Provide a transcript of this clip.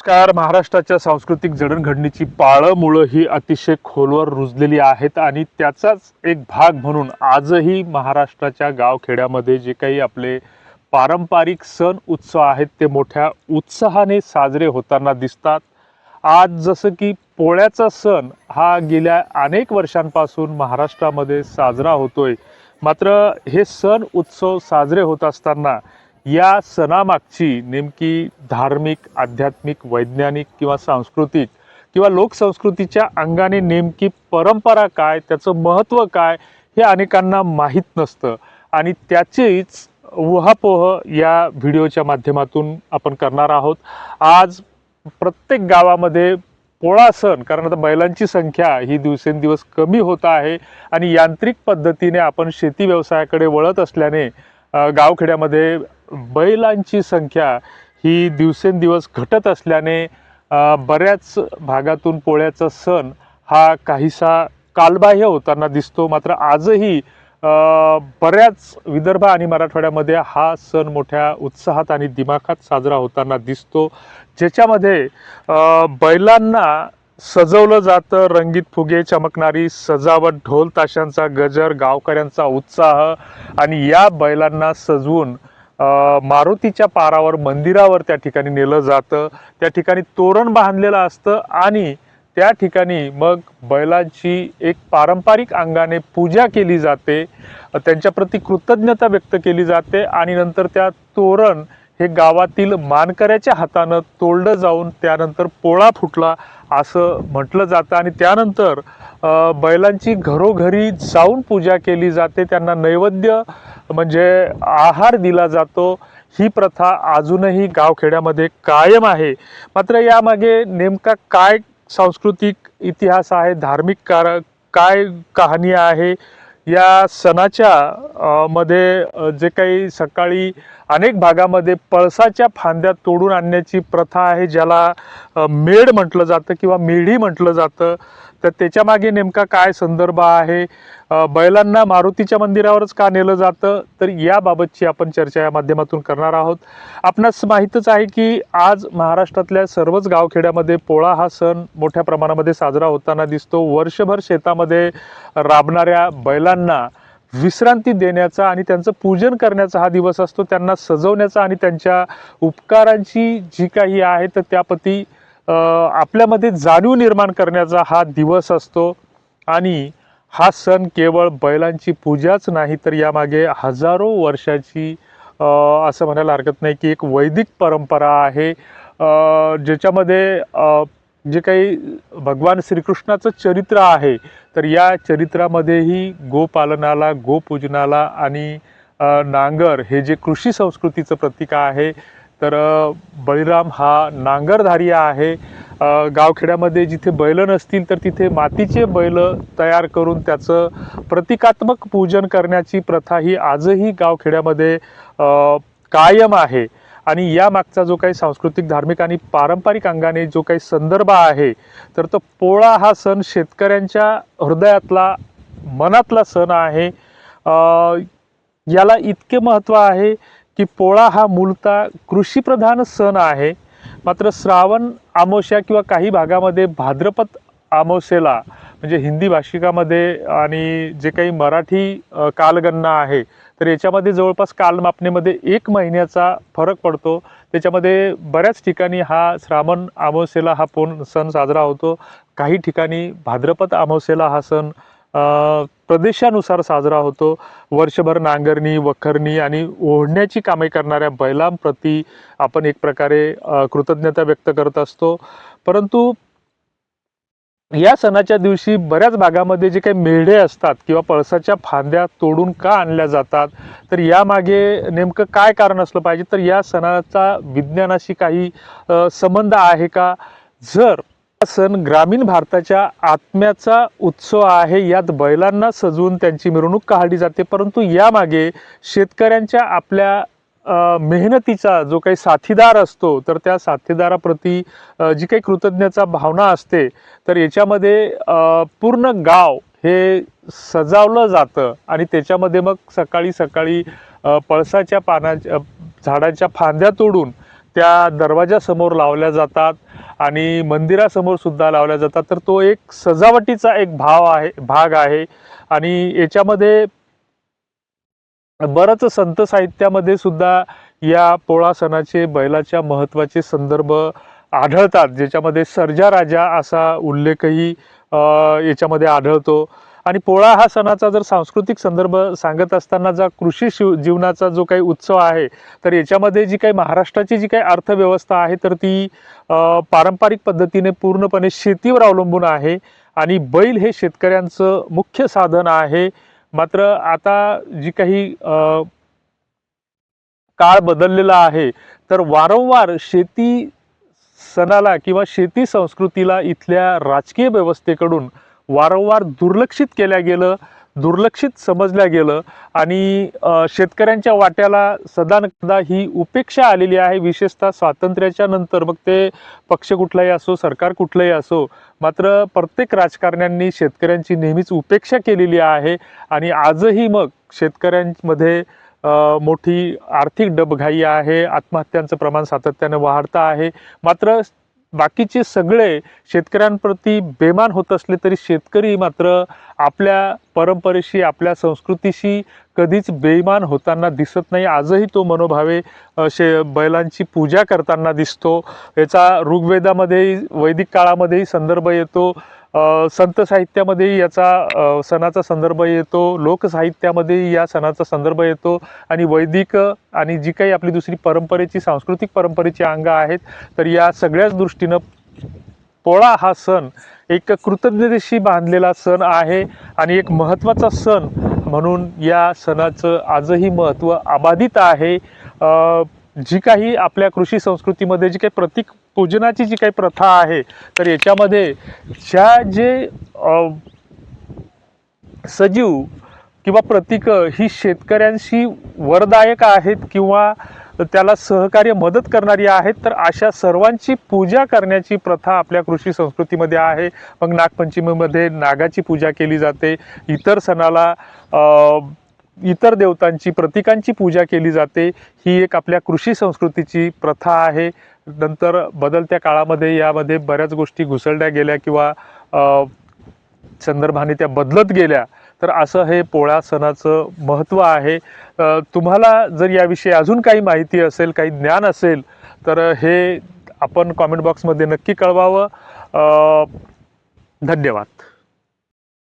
नमस्कार महाराष्ट्राच्या सांस्कृतिक जडणघडणीची पाळंमुळं ही अतिशय खोलवर रुजलेली आहेत आणि त्याचाच एक भाग म्हणून आजही महाराष्ट्राच्या गावखेड्यामध्ये जे काही आपले पारंपरिक सण उत्सव आहेत ते मोठ्या उत्साहाने साजरे होताना दिसतात. आज जसं की पोळ्याचा सण हा गेल्या अनेक वर्षांपासून महाराष्ट्रामध्ये साजरा होतोय. मात्र हे सण उत्सव साजरे होत असताना या सणामागची नेमकी धार्मिक आध्यात्मिक वैज्ञानिक किंवा सांस्कृतिक किंवा लोकसंस्कृतीच्या अंगाने नेमकी परंपरा काय त्याचं महत्त्व काय हे अनेकांना माहीत नसतं. आणि त्याचीच उहापोह या व्हिडिओच्या माध्यमातून आपण करणार आहोत. आज प्रत्येक गावामध्ये पोळा सण कारण आता बैलांची संख्या ही दिवसेंदिवस कमी होत आहे आणि यांत्रिक पद्धतीने आपण शेती व्यवसायाकडे वळत असल्याने गावखेड्यामध्ये बैलांची संख्या ही दिवसेंदिवस घटत असल्याने बऱ्याच भागातून पोळ्याचा सण हा काहीसा कालबाह्य होताना दिसतो. मात्र आजही बऱ्याच विदर्भ आणि मराठवाड्यामध्ये हा सण मोठ्या उत्साहात आणि दिमाखात साजरा होताना दिसतो. ज्याच्यामध्ये बैलांना सजवलं जातं रंगीत फुगे चमकणारी सजावट ढोल ताशांचा गजर गावकऱ्यांचा उत्साह आणि या बैलांना सजवून मारुतीच्या पारावर मंदिरावर त्या ठिकाणी नेलं जातं. त्या ठिकाणी तोरण बांधलेलं असतं आणि त्या ठिकाणी मग बैलांची एक पारंपरिक अंगाने पूजा केली जाते. त्यांच्याप्रती कृतज्ञता व्यक्त केली जाते आणि नंतर त्या तोरण हे गावातील मानकऱ्याच्या हातानं तोडलं जाऊन त्यानंतर पोळा फुटला असं म्हटलं जातं. आणि त्यानंतर बैलांची घरोघरी जाऊन पूजा केली जाते. त्यांना नैवेद्य म्हणजे आहार दिला जातो. ही प्रथा अजूनही गावखेड्यामध्ये कायम आहे. मात्र यामागे नेमका काय सांस्कृतिक इतिहास आहे धार्मिक कार काय कहाणी आहे? या सणाच्या मध्ये जे काही सकाळी अनेक भागामध्ये पळसाच्या फांद्या तोडून आणण्याची प्रथा आहे ज्याला मेड मेढ म्हटलं जातं किंवा मेढी म्हटलं जातं. तर त्याच्यामागे नेमका काय संदर्भ आहे? बैलांना मारुतीच्या मंदिरावरच का नेलं जातं? तर याबाबतची आपण चर्चा या माध्यमातून करणार आहोत. आपणास माहीतच आहे की आज महाराष्ट्रातल्या सर्वच गावखेड्यामध्ये पोळा हा सण मोठ्या प्रमाणामध्ये साजरा होताना दिसतो. वर्षभर शेतामध्ये राबणाऱ्या बैलांना विश्रांती देण्याचा आणि त्यांचं पूजन करण्याचा हा दिवस असतो त्यांना सजवण्याचा आणि त्यांच्या उपकारांची जी काही आहे तर त्याप्रती आपल्यामध्ये जाणीव निर्माण करण्याचा हा दिवस असतो. आणि हा सण केवळ बैलांची पूजाच नाही तर यामागे हजारो वर्षाची असं म्हणायला हरकत नाही की एक वैदिक परंपरा आहे. ज्याच्यामध्ये जे काही भगवान श्रीकृष्णाचं चरित्र आहे तर या चरित्रामध्येही गोपालनाला गोपूजनाला आणि नांगर हे जे कृषी संस्कृतीचं प्रतीक आहे तर बळीराम हा नांगरधारी आहे. गावखेड्यामध्ये जिथे बैल नसतील तर तिथे मातीचे बैल तयार करून त्याचं प्रतिकात्मक पूजन करण्याची प्रथा ही आजही गावखेड्यामध्ये कायम आहे. आणि यामागचा जो काही सांस्कृतिक धार्मिक आणि पारंपरिक अंगाने जो काही संदर्भ आहे तर तो पोळा हा सण शेतकऱ्यांच्या हृदयातला मनातला सण आहे. याला इतके महत्त्व आहे की पोळा हा मूलतः कृषीप्रधान सण आहे. मात्र श्रावण आमोश्या किंवा काही भागामध्ये भाद्रपद आमोशेला म्हणजे हिंदी भाषिकामध्ये आणि जे काही मराठी कालगणना आहे तर याच्यामध्ये जवळपास कालमापनेमध्ये एक महिन्याचा फरक पडतो. त्याच्यामध्ये बऱ्याच ठिकाणी हा श्रावण अमावस्येला हा पोन सण साजरा होतो. काही ठिकाणी भाद्रपद अमावस्येला हा सण प्रदेशानुसार साजरा होतो. वर्षभर नांगरणी वखरणी आणि ओढण्याची कामे करणाऱ्या बैलांप्रती आपण एक प्रकारे कृतज्ञता व्यक्त करत असतो. परंतु या सणाच्या दिवशी बऱ्याच भागामध्ये जे काही मेढे असतात किंवा पळसाच्या फांद्या तोडून का आणल्या जातात? तर यामागे नेमकं काय कारण असलं पाहिजे? तर या सणाचा विज्ञानाशी काही संबंध आहे का? जर सण ग्रामीण भारताच्या आत्म्याचा उत्सव आहे यात बैलांना सजवून त्यांची मिरवणूक काढली जाते परंतु यामागे शेतकऱ्यांच्या आपल्या मेहनतीचा जो काही साथीदार असतो तर त्या साथीदाराप्रती जी काही कृतज्ञता भावना असते तर याच्यामध्ये पूर्ण गाव हे सजावलं जातं आणि त्याच्यामध्ये मग सकाळी सकाळी पळसाच्या पानाच्या झाडाच्या फांद्या तोडून त्या दरवाजासमोर लावल्या जातात आणि मंदिरासमोर सुद्धा लावल्या जातात. तर तो एक सजावटीचा एक भाव आहे भाग आहे. आणि याच्यामध्ये बरंच संत साहित्यामध्ये सुद्धा या पोळा सणाचे बैलाच्या महत्त्वाचे संदर्भ आढळतात ज्याच्यामध्ये सर्जा राजा असा उल्लेखही याच्यामध्ये आढळतो. आणि पोळा हा सणाचा जर सांस्कृतिक संदर्भ सांगत असताना जा कृषी शिव जीवनाचा जो काही उत्सव आहे तर याच्यामध्ये जी काही महाराष्ट्राची जी काही अर्थव्यवस्था आहे तर ती पारंपरिक पद्धतीने पूर्णपणे शेतीवर अवलंबून आहे. आणि बैल हे शेतकऱ्यांचं मुख्य साधन आहे. मात्र आता जी काही काळ बदललेला आहे तर वारंवार शेती सणाला किंवा शेती संस्कृतीला इथल्या राजकीय व्यवस्थेकडून वारंवार दुर्लक्षित केल्या गेलं. दुर्लक्षित समजल्या गेलं. आणि शेतकऱ्यांच्या वाट्याला सदानकदा ही उपेक्षा आलेली आहे. विशेषतः स्वातंत्र्याच्या नंतर. मग ते पक्ष कुठलाही असो सरकार कुठलंही असो मात्र प्रत्येक राजकारण्यांनी शेतकऱ्यांची नेहमीच उपेक्षा केलेली आहे. आणि आजही मग शेतकऱ्यांमध्ये मोठी आर्थिक डबघाई आहे. आत्महत्यांचं प्रमाण सातत्यानं वाढतं आहे. मात्र बाकीचे सगळे शेतकऱ्यांप्रती बेमान होत असले तरी शेतकरी मात्र आपल्या परंपरेशी आपल्या संस्कृतीशी कधीच बेईमान होताना दिसत नाही. आजही तो मनोभावे शे बैलांची पूजा करताना दिसतो. याचा ऋग्वेदामध्येही वैदिक काळामध्येही संदर्भ येतो. संत साहित्यामध्ये याचा सणाचा संदर्भ येतो लोकसाहित्यामध्ये या सणाचा संदर्भ येतो आणि वैदिक आणि जी काही आपली दुसरी परंपरेची सांस्कृतिक परंपरेची अंग आहेत तर या सगळ्याच दृष्टीनं पोळा हा सण एक कृतज्ञतेशी बांधलेला सण आहे आणि एक महत्त्वाचा सण म्हणून या सणाचं आजही महत्त्व अबाधित आहे. जी काही आपल्या कृषी संस्कृतीमध्ये जी काही प्रतीक पूजनाची जी काही प्रथा आहे तर याच्यामध्ये ज्या जे सजीव किंवा प्रतीकं ही शेतकऱ्यांशी वरदायक आहेत किंवा त्याला सहकार्य मदत करणारी आहेत तर अशा सर्वांची पूजा करण्याची प्रथा आपल्या कृषी संस्कृतीमध्ये आहे. मग नागपंचमीमध्ये नागाची पूजा केली जाते. इतर सणाला इतर देवतांची प्रतीकांची पूजा केली जाते. ही एक आपल्या कृषी संस्कृतीची प्रथा आहे. नंतर बदलत्या काळामध्ये यामध्ये बऱ्याच गोष्टी घुसळल्या गेल्या किंवा संदर्भाने त्या बदलत गेल्या. तर असं हे पोळा सणाचं महत्त्व आहे. तुम्हाला जर याविषयी अजून काही माहिती असेल काही ज्ञान असेल तर हे आपण कॉमेंट बॉक्समध्ये नक्की कळवावं. धन्यवाद.